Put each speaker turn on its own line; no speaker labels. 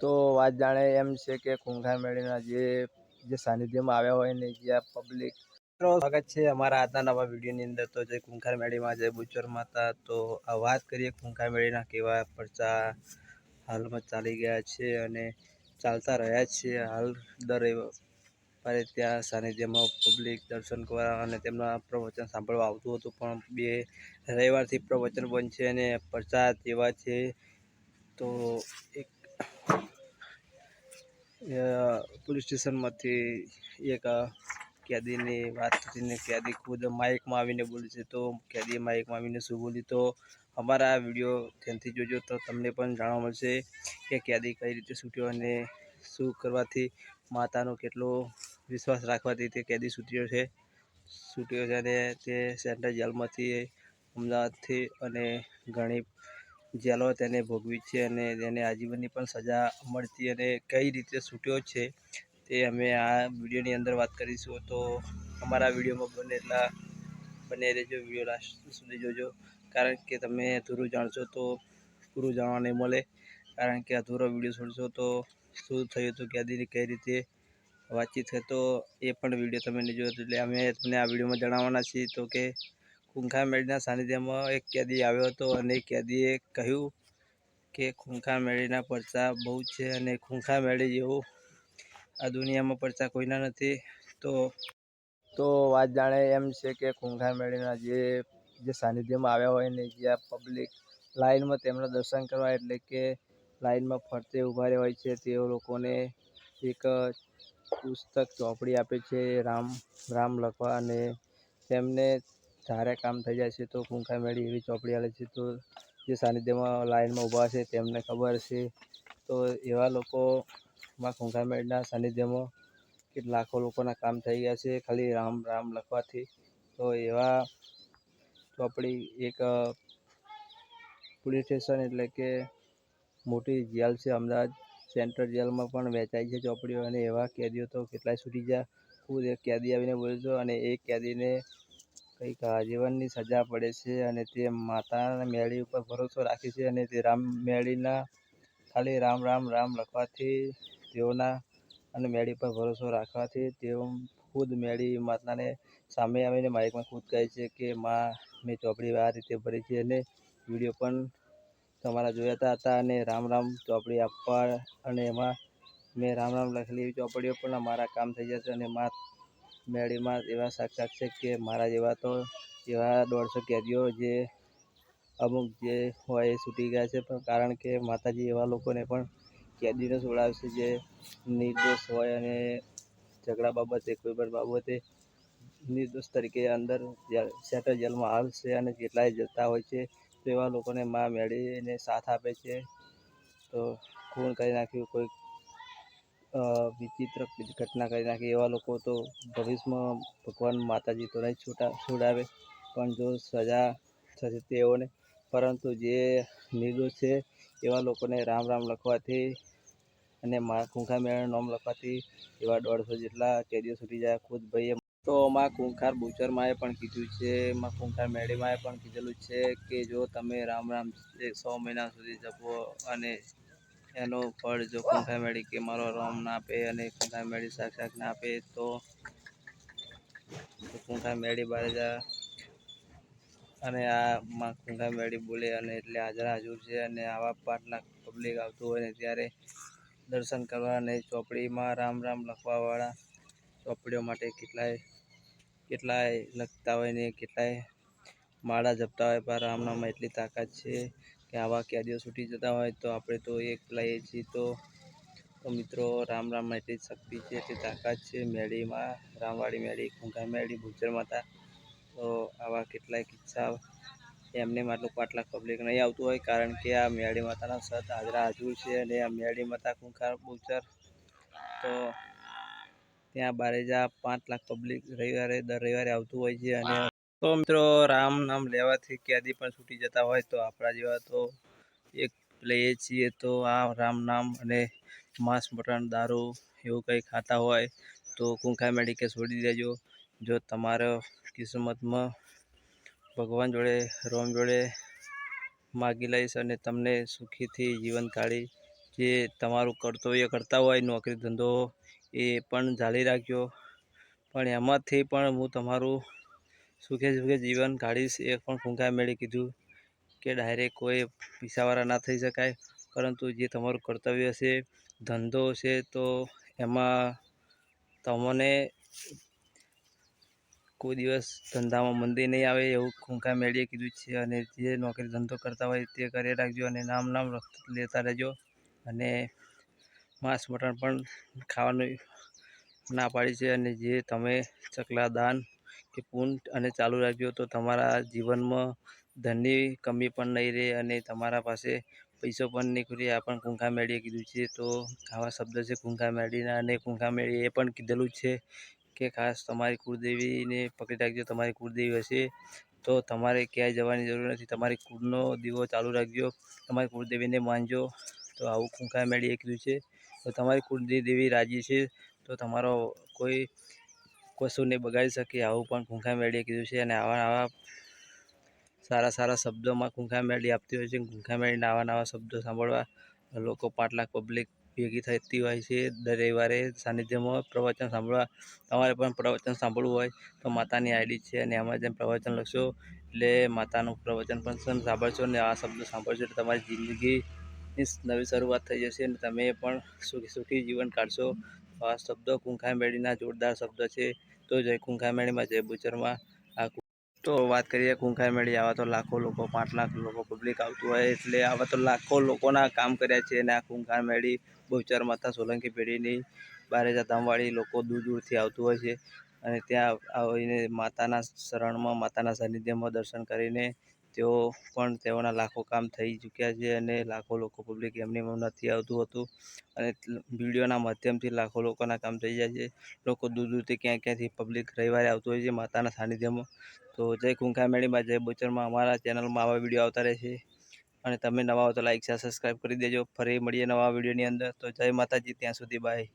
તો વાત જાણે એમ છે કે ખૂંખાર મેળીના જે જે સાનિધ્યમાં આવ્યા હોય ને જે પબ્લિક સ્વાગત છે અમારા આજના નવા વિડીયોની અંદર. તો જે ખૂંખાર મેળીમાં જે બુચર માતા, તો આ વાત કરીએ ખૂંખાર મેળીના કેવા પરચા હાલમાં ચાલી ગયા છે અને ચાલતા રહ્યા છે. હાલ દર રવિવારે ત્યાં સાનિધ્યમાં પબ્લિક દર્શન કરવા અને તેમના પ્રવચન સાંભળવા આવતું હતું. પણ બે રવિવારથી પ્રવચન બંધ છે અને પ્રચાર જેવા છે. તો એક પોલીસ સ્ટેશનમાંથી એક કેદીની વાત કરીને કેદી ખુદ માઇકમાં આવીને બોલે છે. તો કેદીએ માઇકમાં આવીને શું બોલી? તો અમારા આ વીડિયો ધ્યાનથી જોજો તો તમને પણ જાણવા મળશે કે કેદી કઈ રીતે છૂટ્યો અને શું કરવાથી માતાનો કેટલો વિશ્વાસ રાખવાથી તે કેદી છૂટ્યો છે. છૂટ્યો છે અને તે સેન્ટ્રલ જેલમાંથી અમદાવાદથી અને ઘણી જેલો તેને ભોગવી છે અને તેને આજીવનની પણ સજા મળતી અને કઈ રીતે છૂટ્યો છે તે અમે આ વિડીયોની અંદર વાત કરીશું. તો અમારા વિડીયોમાં બને એટલા, બને રહેજો વીડિયો લાસ્ટ સુધી જોજો. કારણ કે તમે અધૂરું જાણશો તો પૂરું જાણવા નહીં મળે. કારણ કે અધૂરો વીડિયો છોડશો તો શું થયું હતું, કેદીની કઈ રીતે વાતચીત થતો એ પણ વીડિયો તમે નહીં જોયો. એટલે અમે તમને આ વિડીયોમાં જણાવવાના છીએ તો કે ખૂંખાર મેળીના સાનિધ્યમાં એક કેદી આવ્યો હતો અને કેદીએ કહ્યું કે ખૂંખા મેળીના પડતા બહુ છે અને ખૂંખા મેળી જેવું આ દુનિયામાં પડતા કોઈના નથી. તો તો વાત જાણે એમ છે કે ખૂંખા મેળીના જે જે સાનિધ્યમાં આવ્યા હોય ને જે પબ્લિક લાઇનમાં તેમના દર્શન કરવા એટલે કે લાઇનમાં ફરતે ઊભા હોય છે, તેઓ લોકોને એક પુસ્તક ચોપડી આપે છે, રામ રામ લખવા અને તેમને જ્યારે કામ થઈ જાય છે, તો ખૂંખાર મેળી એવી ચોપડી આવે છે, તો જે સાનિધ્યમાં લાઈનમાં ઊભા છે તેમને ખબર છે. તો એવા લોકો માં ખૂંખાર મેળીના સાનિધ્યમાં કે લાખો લોકોના કામ થઈ ગયા છે, ખાલી રામ રામ લખવાથી. તો એવા ચોપડી એક પોલીસ સ્ટેશન એટલે કે મોટી જેલ છે, અમદાવાદ સેન્ટ્રલ જેલમાં પણ વેચાય છે ચોપડીઓ અને એવા કેદીઓ તો કેટલાય છૂટી ગયા. ખુદ એક કેદી આવીને બોલ્યો હતો અને એ કેદીને કંઈક આજીવનની સજા પડે છે અને તે માતાના મેળી ઉપર ભરોસો રાખે છે અને તે રામ મેળીના ખાલી રામ રામ રામ લખવાથી તેઓના અને મેળી પર ભરોસો રાખવાથી તેઓ ખુદ મેળી માતાને સામે આવીને માઇકમાં ખુદ કહે છે કે, માં, મેં ચોપડી આ રીતે ભરી છે અને વીડિયો પણ તમારા જોયા હતા અને રામ રામ ચોપડી આપવા અને એમાં મેં રામ રામ લખેલી ચોપડીઓ પણ મારા કામ થઈ જશે અને મા મેળીમાં એવા સાક્ષાત છે કે મારા જેવા તો એવા દોઢસો કેદીઓ જે અમુક જે હોય એ છૂટી ગયા છે. પણ કારણ કે માતાજી એવા લોકોને પણ કેદીને છોડાવશે જે નિર્દોષ હોય અને ઝઘડા બાબતે કોઈ પણ બાબતે નિર્દોષ તરીકે અંદર સેટર જેલમાં છે અને કેટલાય જતા હોય છે તો એવા લોકોને મા મેળીને સાથ આપે છે. તો ખૂન કરી નાખ્યું, કોઈ વિચિત્ર ઘટના કરી નાખી. એવા લોકો તો ભવિષ્યમાં ભગવાન માતાજી તો નહીં છૂટા, છોડાવે, પણ જો સજા થશે તેઓને. પરંતુ જે નિર્દોષ છે, એવા લોકોને રામ રામ લખવાથી અને મા કુંખા મેળાનું નામ લખવાથી એવા દોઢસો જેટલા કેદીઓ છૂટી જાય. ખુદ ભાઈએ તો માં કુંખાર બુચરમાએ પણ કીધું છે, માં કુંખાર મેળીમાએ પણ કીધેલું છે કે જો તમે રામ રામ એક સો મહિના સુધી જપો અને એનો ફળ જો કુંઠા મેળી કે મારો રામ ના આપે અને કુંઠા મેળી સાક્ષાત ના આપે તો કુંઠા મેળી બારે જા. અને આ માં ખૂંખાર મેળી બોલે અને એટલે હાજર હાજર છે અને આવા લાખ પબ્લિક આવતું હોય ને ત્યારે દર્શન કરવા અને ચોપડીમાં રામ રામ લખવાવાળા ચોપડીઓ માટે કેટલાય કેટલાય લખતા હોય ને કેટલાય માળા જપતા હોય પણ રામનામાં એટલી તાકાત છે કે આવા કેદીઓ છૂટી જતા હોય તો આપણે તો એક લઈએ છીએ તો મિત્રો રામ રામમાં એટલી શક્તિ છે, એટલી તાકાત છે. મેળીમાં રામવાળી મેળી ખૂંઘા મેળી ભૂચર માતા, તો આવા કેટલાય કિસ્સા એમને આટલું પાંચ લાખ પબ્લિક નહીં આવતું હોય કારણ કે આ મેળી માતાના સત હાજરા હાજર છે અને આ મેળી માતા ખૂંખા બુચર તો ત્યાં બારેજા પાંચ લાખ પબ્લિક રવિવારે, દર રવિવારે આવતું હોય છે અને તો મિત્રો રામ નામ લેવાથી ક્યાદી પણ છૂટી જતા હોય તો આપણા જેવા તો એક લઈએ છીએ તો આ રામ નામ અને માંસ મટન દારૂ એવું કંઈ ખાતા હોય તો કુંખા મેડિકે છોડી દેજો. જો તમારો કિસ્મતમાં ભગવાન જોડે, રોમ જોડે માગી લઈશ અને તમને સુખીથી જીવન કાઢી જે તમારું કર્તવ્ય કરતા હોય, નોકરી ધંધો એ પણ જાળી રાખજો. પણ એમાંથી પણ હું તમારું સુખે સુખે જીવન કાઢીશ, એ પણ ખૂંખા મેળી કીધું કે ડાયરેક્ટ કોઈ પૈસાવાળા ના થઈ શકાય. પરંતુ જે તમારું કર્તવ્ય છે, ધંધો છે, તો એમાં તમને કોઈ દિવસ ધંધામાં મંદી નહીં આવે એવું ખૂંખા મેળીએ કીધું છે. અને જે નોકરી ધંધો કરતા હોય તે કરી રાખજો અને નામ નામ લેતા રહેજો. અને માંસ મટણ પણ ખાવાનું ના પાડી છે. અને જે તમે ચકલા, દાન કે પૂન અને ચાલુ રાખજો તો તમારા જીવનમાં ધનની કમી પણ નહીં રહે અને તમારા પાસે પૈસો પણ નહીં ખુલે આ પણ કુંખા મેળીએ કીધું છે. તો આવા શબ્દ છે કુંખા મેળીના અને કુંખા મેળીએ એ પણ કીધેલું છે કે ખાસ તમારી કુળદેવીને પકડી રાખજો. તમારી કુળદેવી હશે તો તમારે ક્યાંય જવાની જરૂર નથી. તમારી કુળનો દીવો ચાલુ રાખજો. તમારી કુળદેવીને માનજો. તો આવું કુંખા મેળીએ કીધું છે. તો તમારી કુળદેવી રાજી છે. તો તમારો કોઈ કશું નહીં બગાડી શકે આવું પણ ખૂંખા મેળીએ કીધું છે અને આવા આવા સારા સારા શબ્દોમાં ખૂંખા મેળી આપતી હોય છે. ખૂંખા મેળીના આવા નવા શબ્દો સાંભળવા લોકો પાંચ લાખ પબ્લિક ભેગી થતી હોય છે. દર રવિવારે સાનિધ્યમાં પ્રવચન સાંભળવા. તમારે પણ પ્રવચન સાંભળવું હોય તો માતાની આઈડી છે અને એમાં જેમ પ્રવચન લખશો એટલે માતાનું પ્રવચન પણ સાંભળશો અને આ શબ્દો સાંભળશો એટલે તમારી જિંદગીની નવી શરૂઆત થઈ જશે અને તમે પણ સુખી સુખી જીવન કાઢશો. આ શબ્દો કુંખા મેળીના જોરદાર શબ્દ છે. તો જય કુંખા મેળીમાં જય બુચરમાં આ તો વાત કરીએ કુંખાઈ મેળી આવા તો લાખો લોકો, પાંચ લાખ લોકો પબ્લિક આવતું હોય, એટલે આવા તો લાખો લોકોના કામ કર્યા છે અને આ કુંખાઈ મેળી બહુચર માતા સોલંકી પેઢીની બારે જાતામવાળી લોકો દૂર દૂરથી આવતું હોય છે. અને ત્યાં આવીને માતાના શરણમાં, માતાના સાનિધ્યમાં દર્શન કરીને તેઓ પણ તેઓના લાખો કામ થઈ ચૂક્યા છે અને લાખો લોકો પબ્લિક એમની નથી આવતું હતું. અને વિડીયોના માધ્યમથી લાખો લોકોના કામ થઈ જાય છે. લોકો દૂર દૂરથી ક્યાં ક્યાંથી પબ્લિક રવિવારે આવતું હોય છે માતાના સાનિધ્યમાં. તો જય કુંખા મેળીમાં જય બોચરમાં અમારા ચેનલમાં આવા વીડિયો આવતા રહેશે. અને તમે નવા હો તો લાઈક શેર સબસ્ક્રાઈબ કરી દેજો. ફરી મળીએ નવા વિડીયોની અંદર. તો જય માતાજી, ત્યાં સુધી બાય